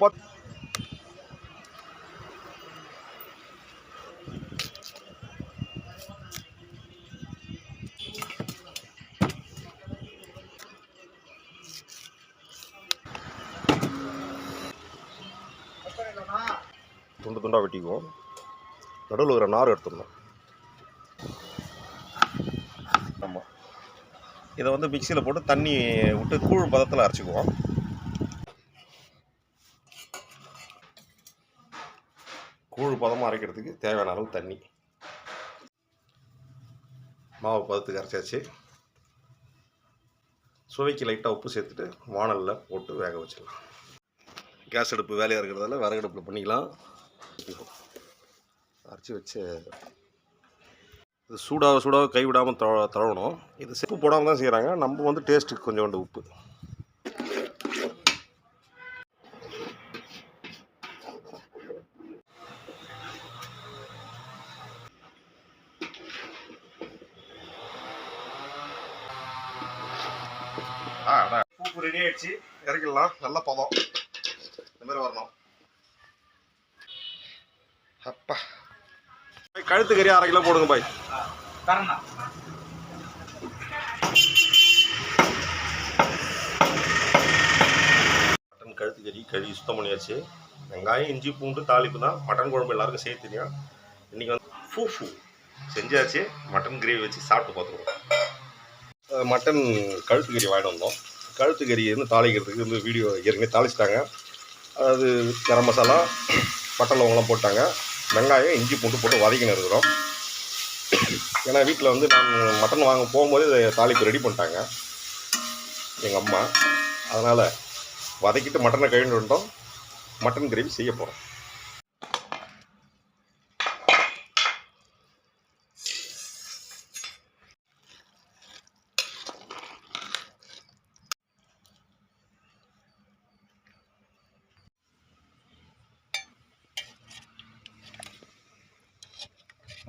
பத் துண்டு துண்டாக வெட்டிக்குவோம். நடுவில் ஒரு நார் எடுத்துடணும். ஆமாம் இதை வந்து மிக்சியில் போட்டு தண்ணி விட்டு கூழ் பதத்தில் அரைச்சிக்குவோம். கூழ் பதமாக அரைக்கிறதுக்கு தேவையான அளவு தண்ணி. மாவு பதத்துக்கு அரைச்சாச்சு. சுவைக்கு லைட்டாக உப்பு சேர்த்துட்டு வானலில் போட்டு வேக வச்சிடலாம். கேஸ் அடுப்பு வேலையாக இருக்கிறதால விறகு அடுப்பில் பண்ணிக்கலாம் அரைச்சி வச்சு இது சூடாக சூடாக கைவிடாமல் தழ தழணும் இது செப்பு போடாமல் தான் செய்கிறாங்க நம்ம வந்து டேஸ்ட்டுக்கு கொஞ்சோண்டு உப்பு. பூப்பு ரெடி ஆயிடுச்சு. இறக்கிடலாம். நல்ல பதம். இந்த மாதிரி வரணும். அப்பா. கழுத்து கறி அரை கிலோ போடுங்க பாய். தரண்ணா. மட்டன் கழுத்து கறி கழுவி சுத்தம் பண்ணியாச்சு. வெங்காயம் இஞ்சி பூண்டு தாளிப்பு தான். மட்டன் குழம்பு எல்லாருக்கும் செய்ய தெரியும். இன்றைக்கி வந்து ஃபூ ஃபூ. செஞ்சாச்சு. மட்டன் கிரேவி வச்சு சாப்பிட்டு பார்த்துருவோம். மட்டன் கழுத்து கறி வாங்கிட்டு வந்தோம். கழுத்து கறி வந்து தாளிக்கிறதுக்கு வந்து வீடியோ ஏற்கனவே தாளிச்சிட்டாங்க. அதாவது கரம் மசாலா பட்டை லவங்கெல்லாம் போட்டாங்க. வெங்காயம் இஞ்சி பூண்டு போட்டு வதக்கின்னு இருக்கிறோம். ஏன்னா வீட்டில் வந்து நான் மட்டன் வாங்க போகும்போது இதை தாளிப்பு ரெடி பண்ணிட்டாங்க. எங்கள் அம்மா. அதனால் வதக்கிட்டு மட்டனை கழுவிட்டு வந்துட்டோம். மட்டன் கிரேவி செய்ய போகிறோம்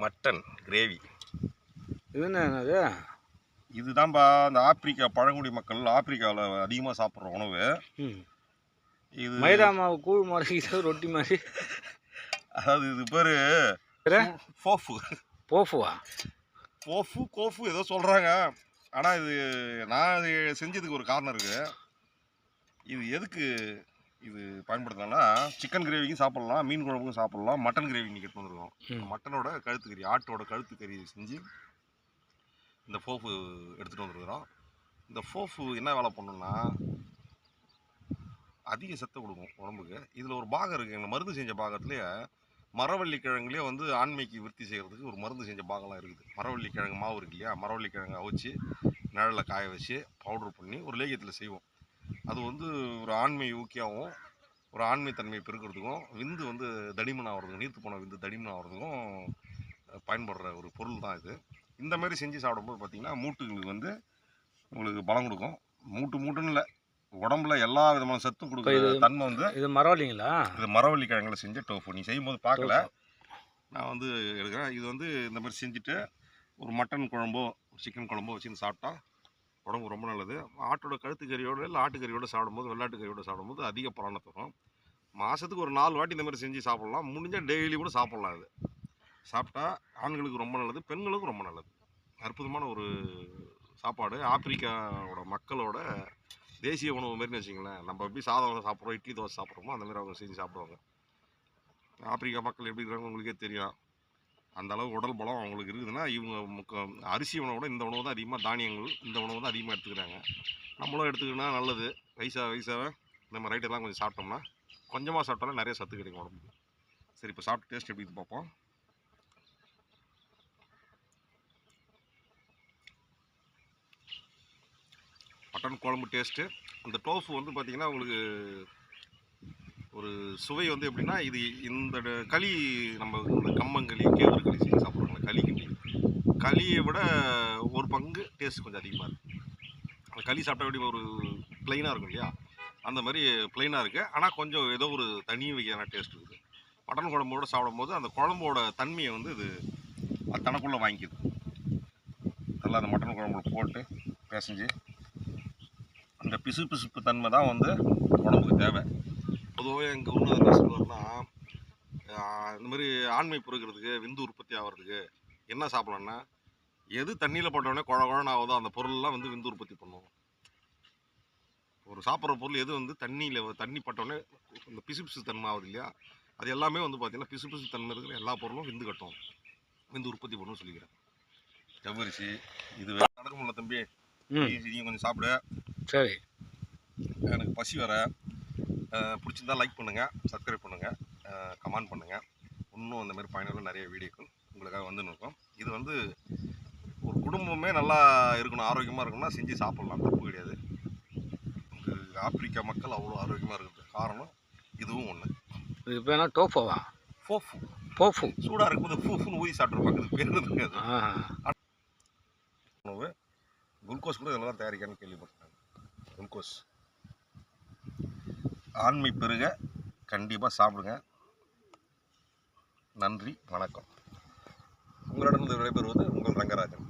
மட்டன் கிரேவி இது என்னது? இதுதான்பா இந்த ஆப்பிரிக்கா பழங்குடி மக்கள் ஆப்பிரிக்காவில் அதிகமாக சாப்பிட்ற உணவு. இது மைதா மாவு கூழ் மாதிரி ரொட்டி மாதிரி. அதாவது இது பேர் வேற? ஃபோஃபு. போஃபுவா ஃபோஃபு கோஃபு ஏதோ சொல்கிறாங்க ஆனால் இது நான் செஞ்சதுக்கு ஒரு காரணம் இருக்குது இது எதுக்கு இது பயன்படுத்தலாம்னா சிக்கன் கிரேவிக்கும் சாப்பிட்லாம் மீன் குழம்புக்கும் சாப்பிட்லாம் மட்டன் கிரேவி இன்றைக்கி எடுத்து வந்துருக்கோம். மட்டனோட கழுத்து கறி ஆட்டோட கழுத்து கறி செஞ்சு இந்த ஃபோஃபு எடுத்துகிட்டு வந்துருக்குறோம். இந்த ஃபோஃபு என்ன வேலை பண்ணணும்னா அதிக சத்தை கொடுக்கும் உடம்புக்கு. இதில் ஒரு பாகம் இருக்குது எங்கள் மருந்து செஞ்ச பாகத்துலேயே மரவள்ளி கிழங்குலேயே வந்து ஆண்மைக்கு விருத்தி செய்கிறதுக்கு ஒரு மருந்து செஞ்ச பாகம்லாம் இருக்குது. மரவள்ளி கிழங்கு மாவு இருக்கு இல்லையா? மரவள்ளி கிழங்கு அவிச்சு நிழலில் காய வச்சு பவுடர் பண்ணி ஒரு லேகியத்தில் செய்வோம். அது வந்து ஒரு ஆண்மை ஊக்கியாகவும் ஒரு ஆண்மை தன்மையை பெருக்கிறதுக்கும் விந்து வந்து தடிமன் ஆகிறதுக்கும் நீர்த்து போன விந்து தடிமன் ஆகிறதுக்கும் பயன்படுற ஒரு பொருள் தான் இது. இந்த மாதிரி செஞ்சு சாப்பிடும்போது பார்த்திங்கன்னா மூட்டுகளுக்கு வந்து உங்களுக்கு பலம் கொடுக்கும். மூட்டு மூட்டுன்னு இல்லை உடம்புல எல்லா விதமான சத்தும் கொடுக்குற தன்மை வந்து இது மரவள்ளிங்களா? இது மரவள்ளி கிழங்குல செஞ்ச டோஃபு நீ செய்யும்போது பார்க்கல நான் வந்து எடுக்கிறேன். இது வந்து இந்த மாதிரி செஞ்சுட்டு ஒரு மட்டன் குழம்போ சிக்கன் குழம்போ வச்சு சாப்பிட்டா உடம்பு ரொம்ப நல்லது. ஆட்டோட கழுத்துக்கறியோடு இல்லை ஆட்டுக்கறியோட சாப்பிடும்போது வெள்ளாட்டு கறியோட சாப்பிடும்போது அதிக பலனை தரும். மாதத்துக்கு ஒரு நாலு வாட்டி இந்த மாதிரி செஞ்சு சாப்பிட்லாம். முடிஞ்சால் டெய்லி கூட சாப்பிட்லாம் அது சாப்பிட்டா ஆண்களுக்கு ரொம்ப நல்லது பெண்களுக்கும் ரொம்ப நல்லது. அற்புதமான ஒரு சாப்பாடு. ஆப்பிரிக்காவோட மக்களோட தேசிய உணவு மாரின்னு வச்சுங்களேன் நம்ம எப்படி சாதம் சாப்பிட்றோம் இட்லி தோசை சாப்பிட்றோமோ அந்த மாதிரி அவங்க செஞ்சு சாப்பிடுவாங்க. ஆப்பிரிக்கா மக்கள் எப்படி இருக்கிறாங்க உங்களுக்கே தெரியும். அந்த அளவு உடல் பலம் அவங்களுக்கு இருக்குதுன்னா இவங்க முக்க அரிசி உணவை விட இந்த உணவு தான் அதிகமாக தானியங்கள் இந்த உணவு தான் அதிகமாக எடுத்துக்கிறாங்க. நம்மளும் எடுத்துக்கினா நல்லது. வயசாக வயசாக நம்ம ரைட்டெல்லாம் கொஞ்சம் சாப்பிட்டோம்னா கொஞ்சமாக சாப்பிட்டாலும் நிறைய சத்து கிடைக்கும் உடம்புக்கு. சரி இப்போ சாப்பிட்டு டேஸ்ட் எப்படி பார்ப்போம் மட்டன் குழம்பு டேஸ்ட்டு அந்த டோஃபு வந்து பார்த்திங்கன்னா உங்களுக்கு ஒரு சுவை வந்து எப்படின்னா இது இந்த ட- களி நம்ம இந்த கம்மங்களி கேவரு களி செஞ்சு சாப்பிட்றாங்களே களி கிண்டி களியை விட ஒரு பங்கு டேஸ்ட் கொஞ்சம் அதிகமாக இருக்குது அந்த களி சாப்பிட்டா எப்படி ஒரு ப்ளைனாக இருக்கும் இல்லையா? அந்த மாதிரி ப்ளைனாக இருக்குது ஆனால் கொஞ்சம் ஏதோ ஒரு தனி வகையான டேஸ்ட் இருக்குது. மட்டன் குழம்போட சாப்பிடும்போது அந்த குழம்போட தன்மையை வந்து இது அது தனக்குள்ளே வாங்கிக்குது. நல்லா அந்த மட்டன் குழம்புல போட்டு பிசைஞ்சு அந்த பிசு பிசுப்பு தன்மை தான் வந்து உடம்புக்கு தேவை. பொதுவாக எங்கள் ஊரில் என்ன சொல்லுவார்னா இந்த மாதிரி ஆண்மை பொறுக்கிறதுக்கு விந்து உற்பத்தி ஆகிறதுக்கு என்ன சாப்பிடலாம்னா எது தண்ணியில் போட்டோடனே குழ குழன்னு ஆகுதோ அந்த பொருள்லாம் வந்து விந்து உற்பத்தி பண்ணும் ஒரு சாப்பிட்ற பொருள் எது வந்து தண்ணியில் தண்ணி பட்டோடனே இந்த பிசு பிசு தன்மை ஆகுது இல்லையா? அது எல்லாமே வந்து பார்த்தீங்கன்னா பிசு பிசு தன்மை இருக்கிற எல்லா பொருளும் விந்து கட்டும். விந்து உற்பத்தி பண்ணும் சொல்லிக்கிறேன். ஜவ்வரிசி இது நடக்க முடியல தம்பி. ம். நீ கொஞ்சம் சாப்பிடு. சரி. எனக்கு பசி வர பிடிச்சிருந்தா லைக் பண்ணுங்கள் சப்ஸ்கிரைப் பண்ணுங்கள் கமெண்ட் பண்ணுங்கள் இன்னும் இந்த மாதிரி பயனுள்ள நிறைய வீடியோக்கள் உங்களுக்காக வந்துன்னு இருக்கோம். இது வந்து ஒரு குடும்பமே நல்லா இருக்கணும் ஆரோக்கியமாக இருக்கணும்னா செஞ்சு சாப்பிட்லாம். தப்பு கிடையாது. ஆப்பிரிக்கா மக்கள் அவ்வளோ ஆரோக்கியமாக இருக்கிறது காரணம் இதுவும் ஒன்று இது பேர் டோஃபோவா? ஃபோஃபு. போஃபு சூடாக இருக்கும்போது ஃபூஃபுன்னு ஊதி சாப்பிட்ருப்பாங்க இது பேர் ஆ உணவு குளுக்கோஸ் கூட இதெல்லாம் தயாரிக்கான்னு கேள்விப்பட்டேன் குளுக்கோஸ். ஆண்மை பெருக கண்டிப்பாக சாப்பிடுங்க. நன்றி வணக்கம். உங்களிடம் விடைபெறுவது உங்கள் ரங்கராஜன்.